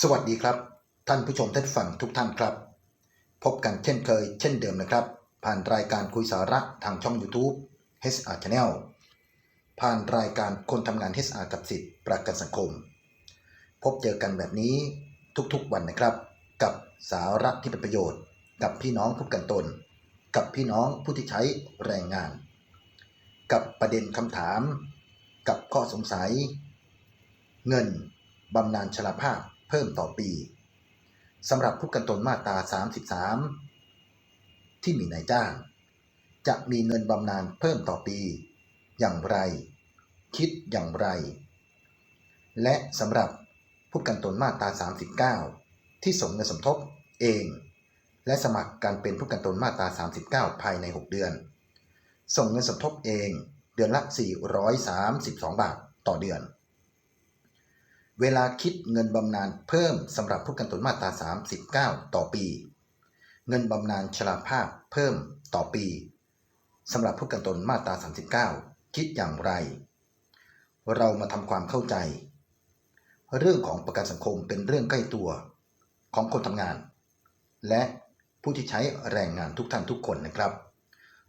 สวัสดีครับ ท่านผู้ชมท่านฟังทุกท่านครับ พบกันเช่นเคย เช่นเดิมนะครับ ผ่านรายการคุยสาระทางช่อง YouTube HR Channel ผ่านรายการคนทำงาน HR กับสิทธิ์ประกันสังคม พบเจอกันแบบนี้ทุกๆวันนะครับ กับสาระที่เป็นประโยชน์ กับพี่น้องผู้ประกันตน กับพี่น้องผู้ที่ใช้แรงงาน กับประเด็นคำถาม กับข้อสงสัย เงินบำนาญชราภาพ เพิ่มต่อปีสำหรับผู้กันตนมาตรา 33 ที่มีนายจ้าง จะมีเงินบำนาญเพิ่มต่อปี อย่างไร คิดอย่างไร และสำหรับผู้กันตนมาตรา 39 ที่ส่งเงินสมทบเอง และสมัครการเป็นผู้กันตนมาตรา 39 ภายใน 6 เดือน ส่งเงินสมทบเองเดือนละ 432 บาทต่อเดือน เวลาคิดเงินบำนาญเพิ่มสำหรับผู้กันตนมาตรา 39 ต่อปี เงินบำนาญชราภาพเพิ่มต่อปีสำหรับผู้กันตนมาตรา 39 คิดอย่างไร เรามาทำความเข้าใจ เรื่องของประกันสังคมเป็นเรื่องใกล้ตัวของคนทำงาน และผู้ที่ใช้แรงงานทุกท่านทุกคนนะครับ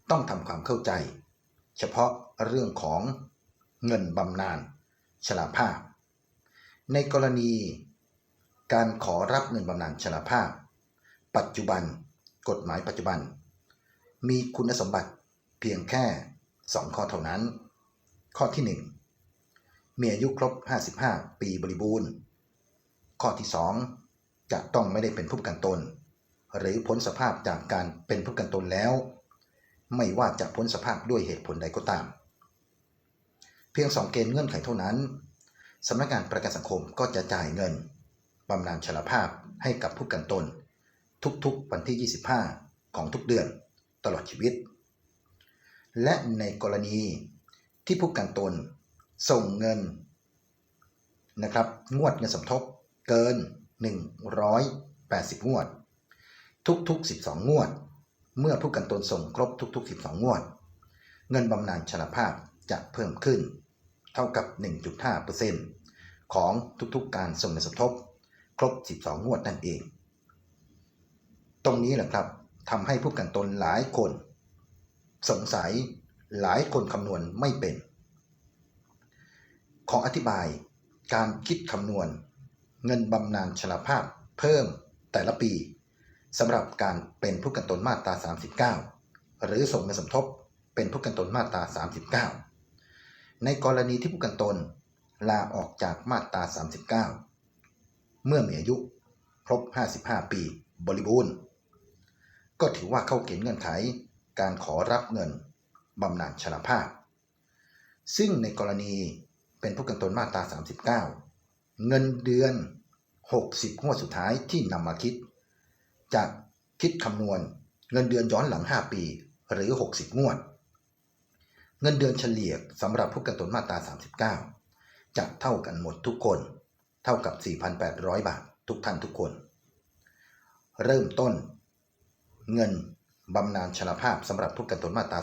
ต้องทำความเข้าใจ เฉพาะเรื่องของเงินบำนาญชราภาพ ในกรณีการขอรับเงินบำนาญชราภาพ ปัจจุบันกฎหมายปัจจุบัน มีคุณสมบัติเพียงแค่ 2 ข้อเท่านั้น ข้อที่ 1 มีอายุครบ 55 ปีบริบูรณ์ ข้อที่ 2 จะต้องไม่ได้เป็นผู้ประกันตน หรือพ้นสภาพจากการเป็นผู้ประกันตนแล้ว ไม่ว่าจะพ้นสภาพด้วยเหตุผลใดก็ตาม เพียง 2 เกณฑ์เงื่อนไขเท่านั้น สำนักงานประกันสังคมก็จะจ่ายเงินบำนาญชราภาพให้กับผู้กันตน ทุกๆวันที่ 25 ของทุกเดือนตลอดชีวิต และในกรณีที่ผู้กันตนส่งเงินนะครับงวดเงินสมทบเกิน 180 งวด ทุกๆ 12 งวด เมื่อผู้กันตนส่งครบทุก ๆ 12 งวด เงินบำนาญชราภาพจะเพิ่มขึ้น เท่ากับ 1.5%ของทุกๆการส่งเงินสมทบ ครบ 12 งวดนั่นเอง ตรงนี้แหละครับทำให้ผู้ประกันตนหลายคน สงสัยหลายคนคำนวณไม่เป็น ขออธิบายการคิดคำนวณ เงินบำนาญชราภาพเพิ่มแต่ละปีสำหรับการเป็นผู้กันตนมาตรา 39 หรือส่งเงินสมทบเป็นผู้กันตนมาตรา 39 ในกรณีที่ผู้กันตน ลาออกจากมาตรา 39 เมื่อมีอายุครบ 55 ปีบริบูรณ์ ก็ถือว่าเข้าเกณฑ์เงื่อนไขการขอรับเงินบำนาญชราภาพ ซึ่งในกรณีเป็นผู้กันตนมาตรา 39 เงินเดือน 60งวดสุดท้ายที่นำมาคิด จะคิดคำนวณเงินเดือนย้อนหลัง 5 ปีหรือ 60 งวด เงินเดือนเฉลี่ยสำหรับผู้กันตนมาตรา 39 จะเท่ากันหมดทุกคน เท่ากับ 4,800 บาททุกท่านทุกคน เริ่มต้น เงินบำนาญชราภาพสำหรับผู้กันตนมาตรา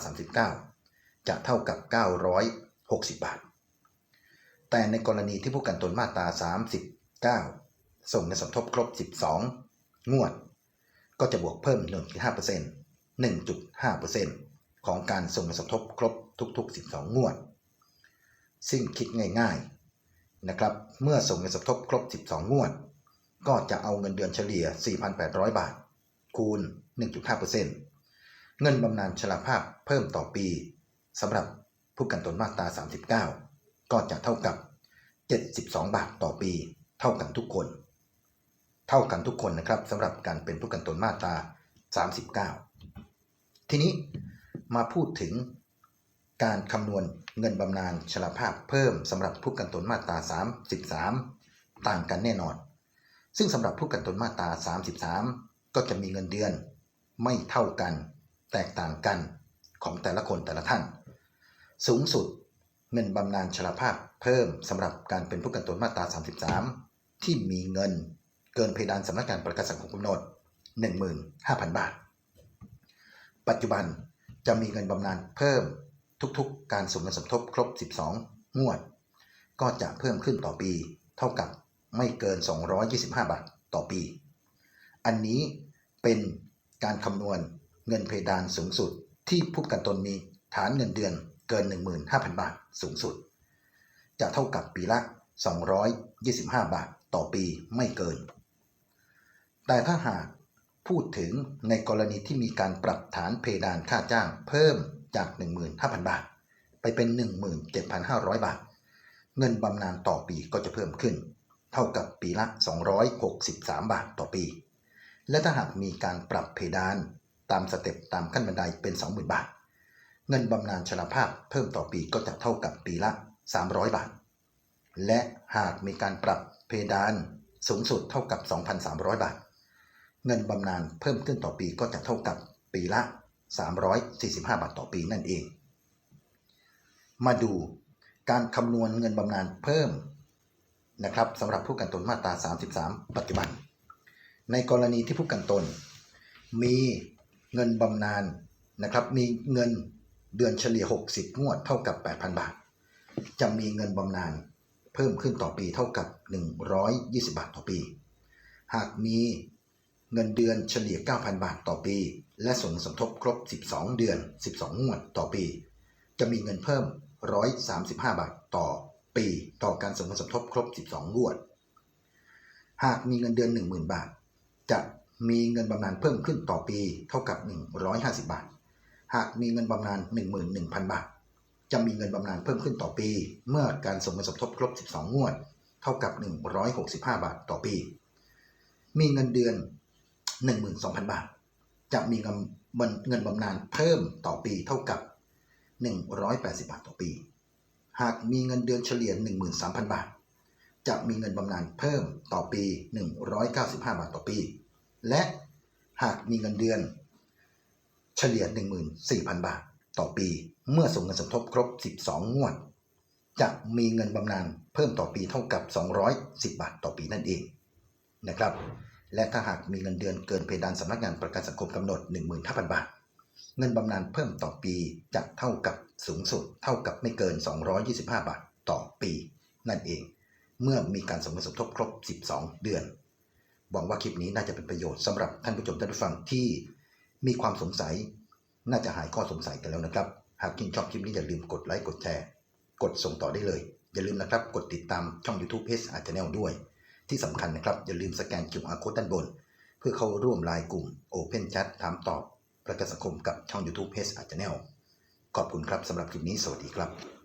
39 จะเท่ากับ 960 บาท แต่ในกรณีที่ผู้กันตนมาตรา 39 ส่งเงินสมทบครบ 12 งวด ก็จะบวกเพิ่ม 1.5% 1.5% ของการส่งเงินสมทบครบทุกๆ 12 งวด ซึ่งคิดง่ายๆนะครับเมื่อส่งเงินสมทบครบ 12 งวด ก็จะเอาเงินเดือนเฉลี่ย 4,800 บาท คูณ 1.5%เงินบำนาญชราภาพเพิ่มต่อปีสำหรับผู้กันตนมาตรา 39 ก็จะเท่ากับ 72 บาทต่อปี เท่ากันทุกคน เท่ากันทุกคนนะครับสำหรับการเป็นผู้กันตนมาตรา 39 ทีนี้ มาพูดถึงการคำนวณเงินบำนาญชราภาพเพิ่มสำหรับผู้กันตนมาตรา 33 ต่างกันแน่นอน ซึ่งสำหรับผู้กันตนมาตรา 33 ก็จะมีเงินเดือน ไม่เท่ากัน แตกต่างกันของแต่ละคนแต่ละท่าน สูงสุดเงินบำนาญชราภาพเพิ่มสำหรับการเป็นผู้กันตนมาตรา 33 ที่มีเงินเกินเพดานสำนักงานประกันสังคมกำหนด 15,000 บาท ปัจจุบัน จะมีเงินบำนาญเพิ่มทุกๆการส่งเงินสมทบครบ 12 งวด ก็จะเพิ่มขึ้นต่อปี เท่ากับไม่เกิน 225 บาทต่อปี อันนี้เป็นการคำนวณเงินเพดานสูงสุดที่ผู้กันตนมีฐานเงินเดือนเกิน 15,000 บาทสูงสุด จะเท่ากับปีละ 225 บาทต่อปีไม่เกิน แต่ถ้าหาก พูดถึงในกรณีที่มีการปรับฐานเพดานค่าจ้างเพิ่มจาก 15,000 บาท ไปเป็น 17,500 บาท เงินบำนาญต่อปีก็จะเพิ่มขึ้น เท่ากับปีละ 263 บาทต่อปี และถ้าหากมีการปรับเพดานตามสเต็ปตามขั้นบันไดเป็น 20,000 บาท เงินบำนาญชราภาพเพิ่มต่อปีก็จะเท่ากับปีละ 300 บาท และหากมีการปรับเพดานสูงสุดเท่ากับ 2,300 บาท เงินบำนาญเพิ่มขึ้นต่อปีก็จะเท่ากับปีละ 345 บาทต่อปีนั่นเอง มาดูการคำนวณเงินบำนาญเพิ่มนะครับสำหรับผู้กันตนมาตรา 33 ปัจจุบัน ในกรณีที่ผู้กันตน มีเงินบำนาญนะครับมีเงินเดือนเฉลี่ย 60 งวดเท่ากับ 8,000 บาท จะมีเงินบำนาญเพิ่มขึ้นต่อปีเท่ากับ 120 บาทต่อปี หากมี เงินเดือนเฉลี่ย 9,000 บาทต่อปี และส่งสมทบครบ 12 เดือน 12 งวดต่อปี จะมีเงินเพิ่ม 135 บาทต่อปี ต่อการส่งสมทบครบ 12 งวด หากมีเงินเดือน 10,000 บาท จะมีเงินบำนาญเพิ่มขึ้นต่อปีเท่ากับ 150 บาท หากมีเงินบำนาญ11,000 บาท จะมีเงินบำนาญเพิ่มขึ้นต่อปี เมื่อการส่งเงินสมทบครบ 12 งวด เท่ากับ 165 บาทต่อปี มีเงินเดือน 12,000 บาท จะมีเงินเงินบำนาญเพิ่มต่อปีเท่ากับ 180 บาทต่อปี หากมีเงินเดือนเฉลี่ย 13,000 บาท จะมีเงินบำนาญเพิ่มต่อปี 195 บาทต่อปี และหากมีเงินเดือนเฉลี่ย 14,000 บาทต่อปี เมื่อส่งเงินสมทบครบ 12 งวด จะมีเงินบำนาญเพิ่มต่อปีเท่ากับ 210 บาทต่อปีนั่นเองนะครับ และถ้าหากมีเงินเดือนเกินเพดานสำนักงานประกันสังคมกำหนด 15,000 บาท เงินบำนาญเพิ่มต่อปีจะเท่ากับสูงสุด เท่ากับไม่เกิน 225 บาทต่อปี นั่นเอง เมื่อมีการสมเงินสมทบครบ 12 เดือนหวังว่าคลิปนี้น่าจะเป็นประโยชน์สำหรับท่านผู้ชมท่านผู้ฟังที่มีความสงสัย น่าจะหายข้อสงสัยกันแล้วนะครับ หากชื่นชอบคลิปนี้อย่าลืมกดไลค์กดแชร์ กดส่งต่อได้เลย อย่าลืมนะครับ กดติดตามช่อง YouTube Page Art Channel ด้วย ที่สำคัญนะครับ อย่าลืมสแกน QR Code ด้านบน เพื่อเข้าร่วมไลน์กลุ่ม Open Chat ถามตอบ ประกันสังคมกับช่อง YouTube Page Channel ขอบคุณครับสำหรับคลิปนี้สวัสดีครับ